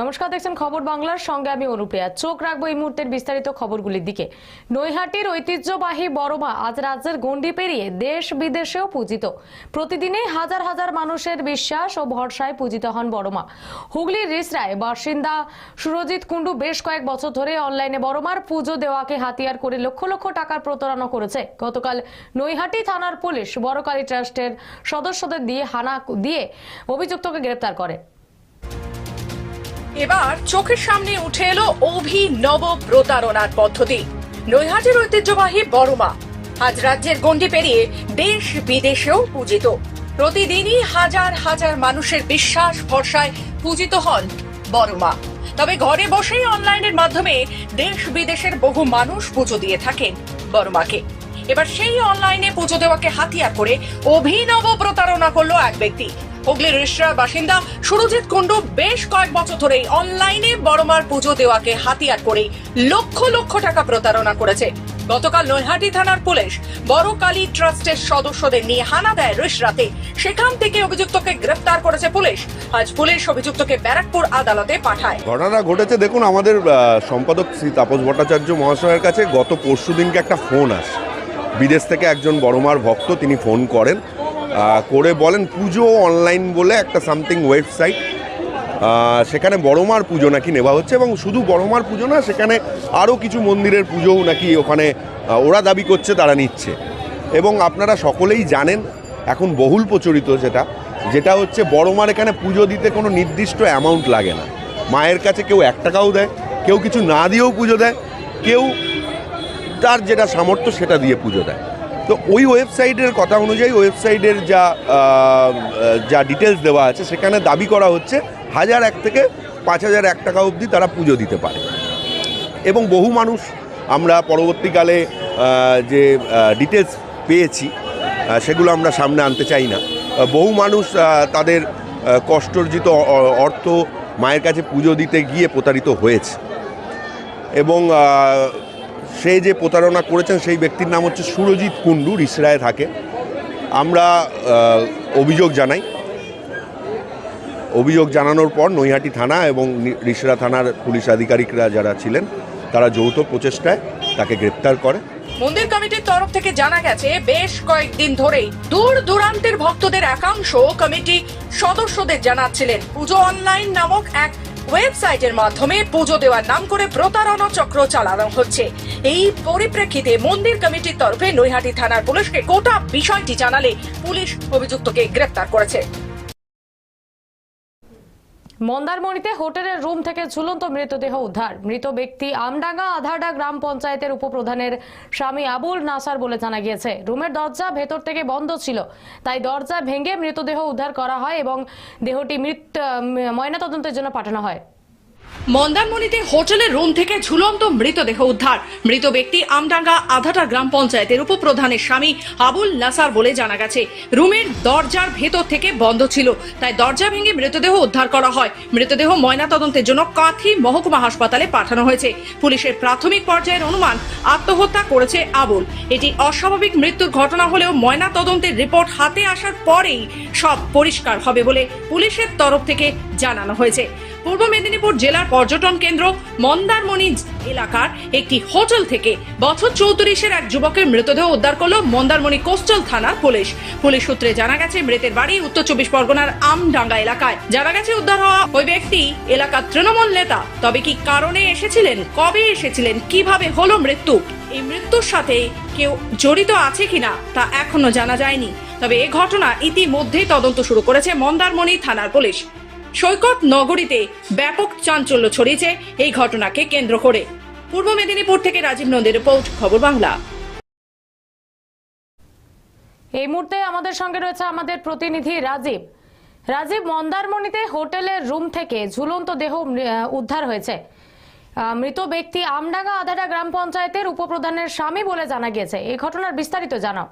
নমস্কার, দেখছেন খবর বাংলার সঙ্গে আমি অনুপ্রিয়া। চোখ রাখব এই মুহূর্তের বিস্তারিত খবরগুলির দিকে। নৈহাটির ঐতিহ্যবাহী বড়মা আজ রাজ্যের গণ্ডি পেরিয়ে দেশ বিদেশেও পূজিত। প্রতিদিনই হাজার হাজার মানুষের বিশ্বাস ও ভরসায় পূজিত হন বড়মা। হুগলির রিসরায় বাসিন্দা সুরজিৎ কুণ্ডু বেশ কয়েক বছর ধরে অনলাইনে বড়মার পুজো দেওয়াকে হাতিয়ার করে লক্ষ লক্ষ টাকার প্রতারণা করেছে। গতকাল নৈহাটি থানার পুলিশ বড়কালী ট্রাস্টের সদস্যদের দিয়ে হানা দিয়ে অভিযুক্তকে গ্রেপ্তার করে। এবার চোখের সামনে উঠে এলো অভিনব প্রতারণার পদ্ধতি। নৈহাটির ঐতিহ্যবাহী বড়মা। আজ রাজ্যের গণ্ডি পেরিয়ে দেশ বিদেশেও পূজিত। প্রতিদিনই হাজার হাজার মানুষের বিশ্বাস ভরসায় পূজিত হন বড়মা। তবে ঘরে বসেই অনলাইনের মাধ্যমে দেশ বিদেশের বহু মানুষ পুজো দিয়ে থাকেন বড়মাকে। এবার সেই অনলাইনে পুজো দেওয়াকে হাতিয়ার করে অভিনব প্রতারণা করল এক ব্যক্তি হুগলির রিসরার বাসিন্দা সুরজিৎ কুণ্ডু বেশ কয়েক বছর ধরেই অনলাইনে বড়মার পুজো দেওয়াকে হাতিয়ার করে লক্ষ লক্ষ টাকা প্রতারণা করেছে। গতকাল নৈহাটি থানার পুলিশ বড় কালী ট্রাস্টের সদস্যদের নিয়ে হানা দেয় রিসরাতে। সেখান থেকে অভিযুক্তকে গ্রেফতার করেছে পুলিশ। আজ পুলিশ অভিযুক্তকে ব্যারাকপুর আদালতে পাঠায়। ঘটনা ঘটেছে, দেখুন, আমাদের সম্পাদক শ্রী তাপস ভট্টাচার্য মহাশয়ের কাছে গত পরশু দিনকে একটা ফোন আসে। বিদেশ থেকে একজন বড়মার ভক্ত, তিনি ফোন করেন। করে বলেন পুজো অনলাইন বলে একটা সামথিং ওয়েবসাইট সেখানে বড়মার পুজো নাকি নেওয়া হচ্ছে এবং শুধু বড়মার পুজো না, সেখানে আরও কিছু মন্দিরের পুজোও নাকি ওখানে ওরা দাবি করছে, তারা নিচ্ছে। এবং আপনারা সকলেই জানেন, এখন বহুল প্রচলিত যেটা যেটা হচ্ছে বড়মার এখানে পুজো দিতে কোনো নির্দিষ্ট অ্যামাউন্ট লাগে না। মায়ের কাছে কেউ এক টাকাও দেয়, কেউ কিছু না দিয়েও পুজো দেয়, কেউ তার যেটা সামর্থ্য সেটা দিয়ে পুজো দেয়। তো ওই ওয়েবসাইটের কথা অনুযায়ী ওয়েবসাইটের যা যা ডিটেলস দেওয়া আছে, সেখানে দাবি করা হচ্ছে হাজার এক থেকে পাঁচ হাজার এক টাকা অবধি তারা পুজো দিতে পারে। এবং বহু মানুষ আমরা পরবর্তীকালে যে ডিটেলস পেয়েছি সেগুলো আমরা সামনে আনতে চাই না। বহু মানুষ তাদের কষ্টার্জিত অর্থ মায়ের কাছে পুজো দিতে গিয়ে প্রতারিত হয়েছে। এবং সে যে প্রতারণা করেছেন সেই ব্যক্তির নাম হচ্ছে সুরজিৎ কুণ্ডু, রিসরায় থাকে। আমরা অভিযোগ জানাই। অভিযোগ জানানোর পর নৈহাটি থানা এবং রিসরা থানার পুলিশ আধিকারিকরা যারা ছিলেন, তারা যৌথ প্রচেষ্টায় তাকে গ্রেপ্তার করে। মন্দির কমিটির তরফ থেকে জানা গেছে, বেশ কয়েকদিন ধরেই দূর দূরান্তের ভক্তদের একাংশ কমিটি সদস্যদের জানাচ্ছিলেন। পুজো অনলাইন নামক এক ওয়েবসাইটের মাধ্যমে পুজো দেওয়ার নাম করে প্রতারণা চক্র চালানো হচ্ছে। এই পরিপ্রেক্ষিতে মন্দির কমিটির তরফে নৈহাটি থানার পুলিশকে গোটা বিষয়টি জানালে পুলিশ অভিযুক্তকে গ্রেপ্তার করেছে। মন্দারমণিতে হোটেলের রুম থেকে ঝুলন্ত মৃতদেহ উদ্ধার। মৃত ব্যক্তি আমডাঙ্গা আধারডা গ্রাম পঞ্চায়েতের উপপ্রধানের স্বামী আবুল নাসার বলে জানা গিয়েছে। রুমের দরজা ভেতর থেকে বন্ধ ছিল, তাই দরজা ভেঙে মৃতদেহ উদ্ধার করা হয় এবং দেহটি মৃত ময়নাতদন্তের জন্য পাঠানো হয়। মন্দারমণিতে হোটেলের রুম থেকে ঝুলন্ত মৃতদেহ উদ্ধার। মৃত ব্যক্তি আমডাঙ্গা আধাটা গ্রাম পঞ্চায়েতের উপপ্রধানের স্বামী আবুল নাসার বলে জানা গেছে। রুমের দরজার ভেতর থেকে বন্ধ ছিল, তাই দরজা ভেঙে মৃতদেহ উদ্ধার করা হয়। মৃতদেহ ময়নাতদন্তের জন্য কাঁথি মহকুমা হাসপাতালে পাঠানো হয়েছে। পুলিশের প্রাথমিক পর্যায়ের অনুমান আত্মহত্যা করেছে আবুল। এটি অস্বাভাবিক মৃত্যুর ঘটনা হলেও ময়নাতদন্তের রিপোর্ট হাতে আসার পরেই সব পরিষ্কার হবে বলে পুলিশের তরফ থেকে জানানো হয়েছে। পূর্ব মেদিনীপুর জেলার পর্যটন কেন্দ্র মন্দারমণি এলাকার একটি হোটেল থেকে বছর চৌত্রিশের এক যুবকের মৃতদেহ উদ্ধার করল মন্দারমণি কোস্টাল থানার পুলিশ। পুলিশ সূত্রে জানা গেছে, মৃতের বাড়ি উত্তর চব্বিশ পরগনার আমডাঙ্গা এলাকায়। জানা গেছে, উদ্ধার হওয়া ওই ব্যক্তি এলাকার তৃণমূল নেতা। তবে কি কারণে এসেছিলেন, কবে এসেছিলেন, কীভাবে হলো মৃত্যু? এই মৃত্যুর সাথে কেউ জড়িত আছে কিনা, তা এখনও জানা যায়নি। তবে এ ঘটনা ইতিমধ্যেই তদন্ত শুরু করেছে মন্দারমণি থানার পুলিশ। সৈকত নগরীতে ব্যাপক চাঞ্চল্য ছড়িয়েছে এই ঘটনাকে কেন্দ্র করে। পূর্ব মেদিনীপুর থেকে রাজীব নন্দী রিপোর্ট, খবর বাংলা। এই মুহূর্তে আমাদের সঙ্গে রয়েছে আমাদের প্রতিনিধি রাজীব। রাজীব, মন্দারমণিতে হোটেলের রুম থেকে ঝুলন্ত দেহ উদ্ধার হয়েছে। মৃত ব্যক্তি আমডাঙ্গা আধারা গ্রাম পঞ্চায়েতের উপপ্রধানের স্বামী বলে জানা গিয়েছে। এই ঘটনার বিস্তারিত জানাও।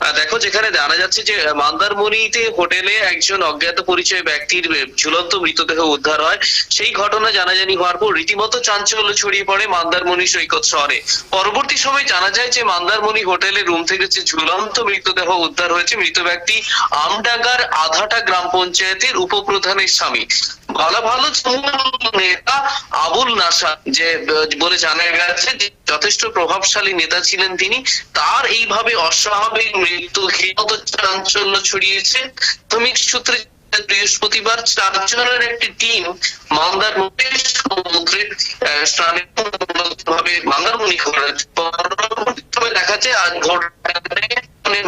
দেখো যেখানে জানা যাচ্ছে যে, মন্দারমণিতে হোটেলে একজন অজ্ঞাত পরিচয় ব্যক্তির ঝুলন্ত মৃতদেহ উদ্ধার হয়। সেই ঘটনা জানাজানি হওয়ার পর রীতিমতো চাঞ্চল্য ছড়িয়ে পড়ে মন্দারমণি সৈকত শহরে। পরবর্তী সময় জানা যায় যে, মন্দারমণি হোটেলের রুম থেকে যে ঝুলন্ত মৃতদেহ উদ্ধার হয়েছে, মৃত ব্যক্তি আমডাঙ্গার আধাটা গ্রাম পঞ্চায়েতের উপপ্রধানের স্বামী। ভালো ভালো নেতা আবুল নাসা যে বলে জানা গেছে যে যথেষ্ট প্রভাবশালী নেতা ছিলেন তিনি। তার এইভাবে অস্বাভাবিক মৃত্যু ঘিরত চাঞ্চল্য ছড়িয়েছে। প্রাথমিক সূত্রে বৃহস্পতিবার চারজনের একটি টিম মন্দারমণি সমুদ্রে স্নানে ভাবে মন্দারমণি দেখা যায় আজ ভোররাতে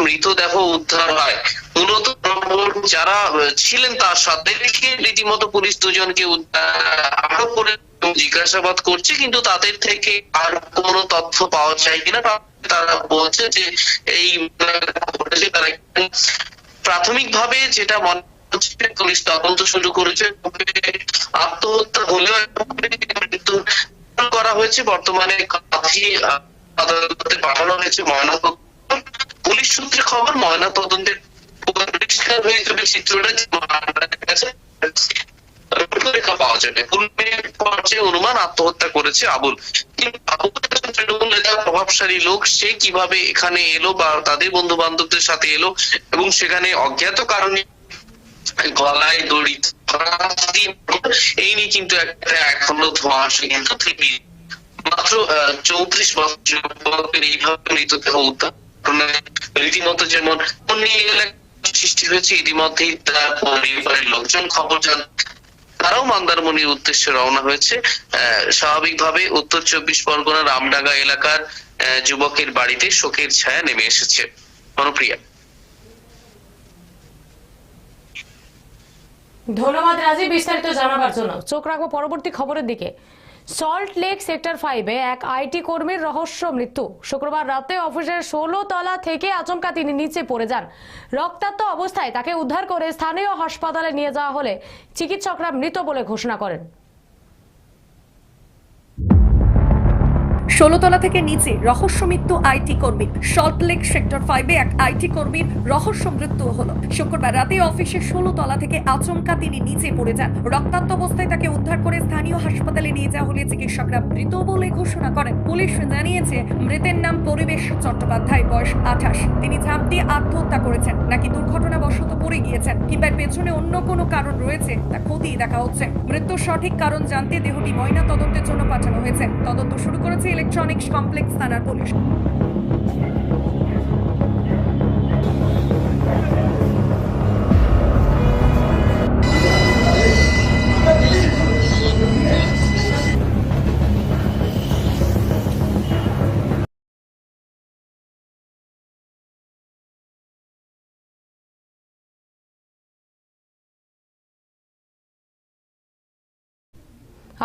মৃতদেহ উদ্ধার হয়। মূলত যারা ছিলেন তার সাথে রীতিমতো পুলিশ দুজনকে উদ্ধার আটক করে জিজ্ঞাসাবাদ করছে, কিন্তু তাদের থেকে আর কোনো তথ্য পাওয়া যায় কিনা তারা বলছে যে এই ঘটেছে, তারা যেটা মনে হচ্ছে পুলিশ তদন্ত শুরু করেছে আত্মহত্যা হলেও মৃত্যু করা হয়েছে, বর্তমানে কাঁথি আদালতে পাঠানো হয়েছে ময়না পুলিশ সূত্রে খবর পরিষ্কার হয়ে যাবে চিত্রটা রূপরেখা পাওয়া যাবে। পূর্বের পর্যায়ে অনুমান আত্মহত্যা করেছে আবুল। প্রভাবশালী লোক, সে কীভাবে এখানে এলো বা তাদের বন্ধু বান্ধবদের সাথে এলো এবং সেখানে অজ্ঞাত কারণে গলায় দড়ি এই নিয়ে কিন্তু একটা এখনও ধোঁয়াশা কিন্তু মাত্র চৌত্রিশ বছর এইভাবে মৃতদেহ উদ্ধার রীতিমতো যেমন সৃষ্টি হয়েছে, ইতিমধ্যেই তার পরিবারের লোকজন খবর জান তারাও মন্দারমণির উদ্দেশ্যে রওনা হয়েছে। স্বাভাবিকভাবে উত্তর চব্বিশ পরগনা রামডাঙ্গা এলাকার যুবকের বাড়িতে শোকের ছায়া নেমে এসেছে। অনুপ্রিয়া। ধন্যবাদ রাজীব, বিস্তারিত জানাবার জন্য। চোখ রাখব পরবর্তী খবরের দিকে। সল্ট লেক সেক্টর ফাইভে এক আইটি কর্মীর রহস্য মৃত্যু। শুক্রবার রাতে অফিসের ষোলো তলা থেকে আচমকা তিনি নিচে পড়ে যান। রক্তাক্ত অবস্থায় তাকে উদ্ধার করে স্থানীয় হাসপাতালে নিয়ে যাওয়া হলে চিকিৎসকরা মৃত বলে ঘোষণা করেন। ষোলোতলা থেকে নিচে রহস্য মৃত্যু আইটি কর্মী। সল্টলেক সেক্টর ফাইভে এক আইটি কর্মীর রহস্য মৃত্যু হলো। শুক্রবার রাতে অফিসের ষোলো তলা থেকে আচমকা তিনি নিচে পড়ে যান। রক্তাক্ত অবস্থায় তাকে উদ্ধার করে স্থানীয় হাসপাতালে নিয়ে যাওয়া হলে চিকিৎসকরা মৃত বলে ঘোষণা করেন। পুলিশ জানিয়েছে, মৃতের নাম পরিবেশ চট্টোপাধ্যায়, বয়স আঠাশ। তিনি ঝাঁপ দিয়ে আত্মহত্যা করেছেন, নাকি দুর্ঘটনাবশত পড়ে গিয়েছেন। কিংবা পেছনে অন্য কোনো কারণ রয়েছে, তা খতিয়ে দেখা হচ্ছে। মৃত্যুর সঠিক কারণ জানতে দেহটি ময়না তদন্তের জন্য পাঠানো হয়েছে। তদন্ত শুরু করেছে ইলেকট্রনিক্স কমপ্লেক্স থানার পুলিশ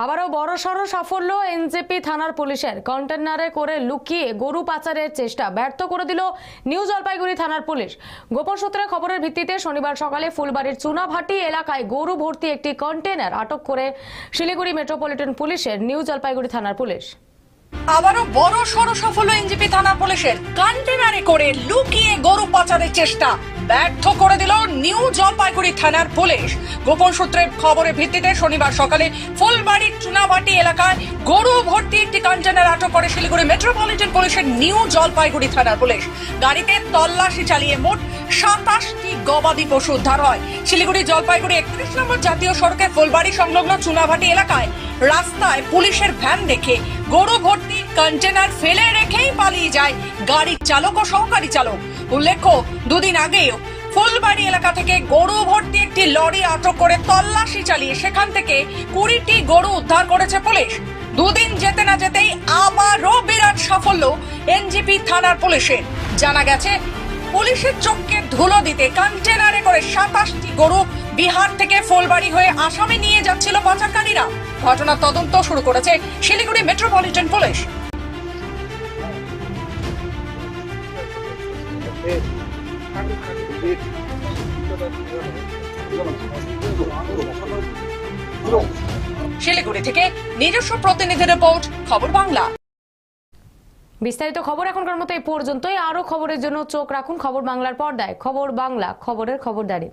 আবারও বড় সড় সাফল্য এনজেপি থানার পুলিশের। কন্টেনারে করে লুকিয়ে গরু পাচারের চেষ্টা ব্যর্থ করে দিল নিউ জলপাইগুড়ি থানার পুলিশ। গোপন সূত্রে খবরের ভিত্তিতে শনিবার সকালে ফুলবাড়ির চুনাভাটি এলাকায় গরু ভর্তি একটি কন্টেনার আটক করে শিলিগুড়ি মেট্রোপলিটন পুলিশের নিউ জলপাইগুড়ি থানার পুলিশ। আবারও বড় সড় সাফল্য এনজিপি থানা পুলিশের। কন্টেনারে করে লুকিয়ে গরু পাচারের চেষ্টা। ব্যর্থ করে দিল নিউ জলপাইগুড়ি থানার পুলিশ। গোপন সূত্রে খবরের ভিত্তিতে শনিবার সকালে ফুলবাড়ির চুনাভাটি এলাকায় গরু ভর্তি একটি কন্টেনার আটক করে শিলিগুড়ি মেট্রোপলিটন পুলিশের নিউ জলপাইগুড়ি থানার পুলিশ। গাড়িতে তল্লাশি চালিয়ে মোট সাতাশটি গবাদি পশু উদ্ধার হয়। শিলিগুড়ি জলপাইগুড়ি একত্রিশ নম্বর জাতীয় সড়কে ফুলবাড়ি সংলগ্ন চুনাভাটি এলাকায় রাস্তায় পুলিশের ভ্যান দেখে গরু ভর্তি কন্টেনার ফেলে রেখেই পালিয়ে যায়। গাড়ির চালক ও সহকারী চালক। উল্লেখ্য, দুদিন আগেও ফুলবাড়ি এলাকা থেকে গরু ভর্তি একটি লরি আটক করে তল্লাশি চালিয়ে সেখান থেকে কুড়িটি গরু উদ্ধার করেছে পুলিশ। দুদিন যেতে না যেতেই আবারও বিরাট সাফল্য এনজিপি থানার পুলিশের জানা গেছে, পুলিশের চোখকে ধুলো দিতে কন্টেনারে করে সাতাশটি গরু বিহার থেকে ফুলবাড়ি হয়ে আসামে নিয়ে যাচ্ছিল পাচারকারীরা। ঘটনার তদন্ত শুরু করেছে শিলিগুড়ি মেট্রোপলিটন পুলিশ। শিলিগুড়ি থেকে নিজস্ব প্রতিনিধি রিপোর্ট খবর বাংলা। বিস্তারিত খবর এখনকার মতো এই পর্যন্তই। আরও খবরের জন্য চোখ রাখুন খবর বাংলার পর্দায়। খবর বাংলা, খবরের খবরদারি।